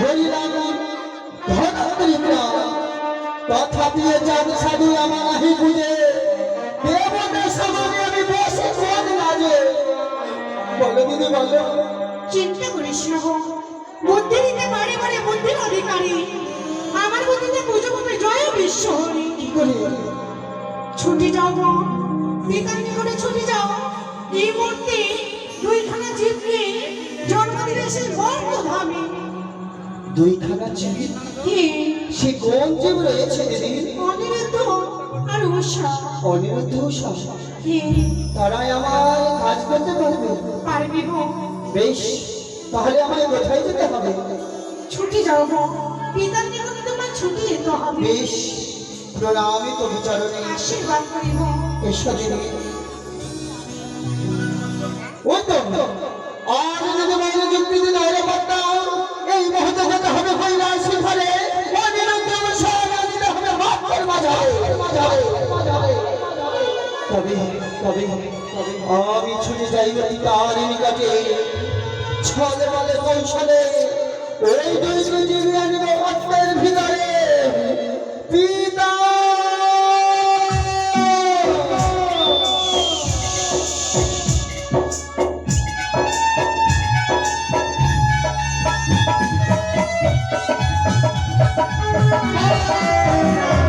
হইলাম ধনপ্রিয়া কথা দিয়ে চাঁদ সাধু আমার নাহি বুঝে প্রেমতে সমানে আমি বসে চাঁদ লাজে বলো দিদি বলো। চিন্তা করিস না দিতে পারে পারে বুদ্ধির অধিকারী। আমার বুদ্ধিতে পুজো করবে জয় বিশ্ব কি করে? ছুটি যাও গো। বেকারি করে ছুটি যাও। এই মূর্তি দুইখানা জীব নিয়ে জন্মদিনে সে বর্ণ ধামে দুইখানা জীব কে? সে জীব রয়েছে দিদি অনিরুদ্ধ আর উষা অনিরুদ্ধ উষা। কে? তারাই আমার কাজ করতে পারবে। পারবি গো। বেশ তাহলে আমায় কোথায় যেতে হবে। ছুটি যাও গো। পিতার নিকটে তোমার ছুটি যেতে হবে। বেশ প্রণামী তবু চরণে আশীর্বাদ করিব এসো দিদি। ওই তো তবে তবে আমি ছুটে যাই তার নিকটে। ছলে বলে কৌশলে ওই দুই জীবী আনবে ভিতরে। পিতা